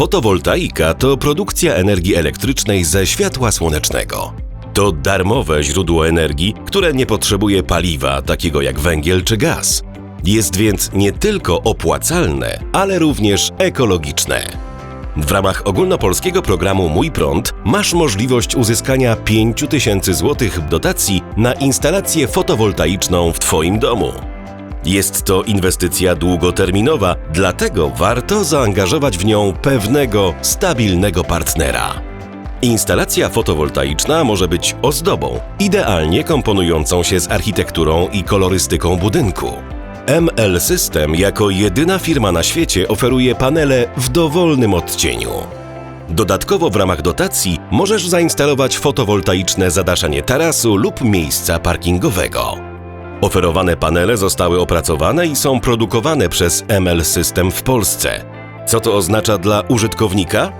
Fotowoltaika to produkcja energii elektrycznej ze światła słonecznego. To darmowe źródło energii, które nie potrzebuje paliwa takiego jak węgiel czy gaz. Jest więc nie tylko opłacalne, ale również ekologiczne. W ramach ogólnopolskiego programu Mój Prąd masz możliwość uzyskania 5000 zł dotacji na instalację fotowoltaiczną w Twoim domu. Jest to inwestycja długoterminowa, dlatego warto zaangażować w nią pewnego, stabilnego partnera. Instalacja fotowoltaiczna może być ozdobą, idealnie komponującą się z architekturą i kolorystyką budynku. ML System jako jedyna firma na świecie oferuje panele w dowolnym odcieniu. Dodatkowo w ramach dotacji możesz zainstalować fotowoltaiczne zadaszenie tarasu lub miejsca parkingowego. Oferowane panele zostały opracowane i są produkowane przez ML System w Polsce. Co to oznacza dla użytkownika?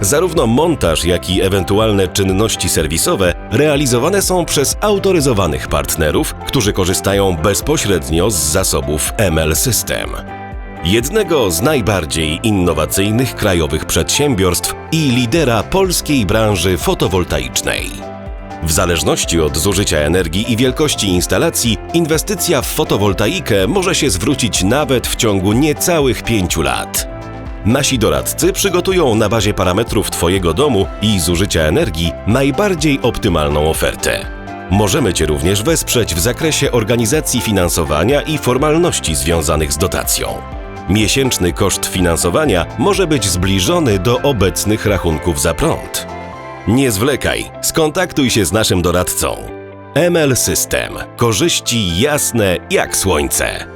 Zarówno montaż, jak i ewentualne czynności serwisowe realizowane są przez autoryzowanych partnerów, którzy korzystają bezpośrednio z zasobów ML System. Jednego z najbardziej innowacyjnych krajowych przedsiębiorstw i lidera polskiej branży fotowoltaicznej. W zależności od zużycia energii i wielkości instalacji, inwestycja w fotowoltaikę może się zwrócić nawet w ciągu niecałych pięciu lat. Nasi doradcy przygotują na bazie parametrów Twojego domu i zużycia energii najbardziej optymalną ofertę. Możemy Cię również wesprzeć w zakresie organizacji finansowania i formalności związanych z dotacją. Miesięczny koszt finansowania może być zbliżony do obecnych rachunków za prąd. Nie zwlekaj, skontaktuj się z naszym doradcą. ML System. Korzyści jasne jak słońce.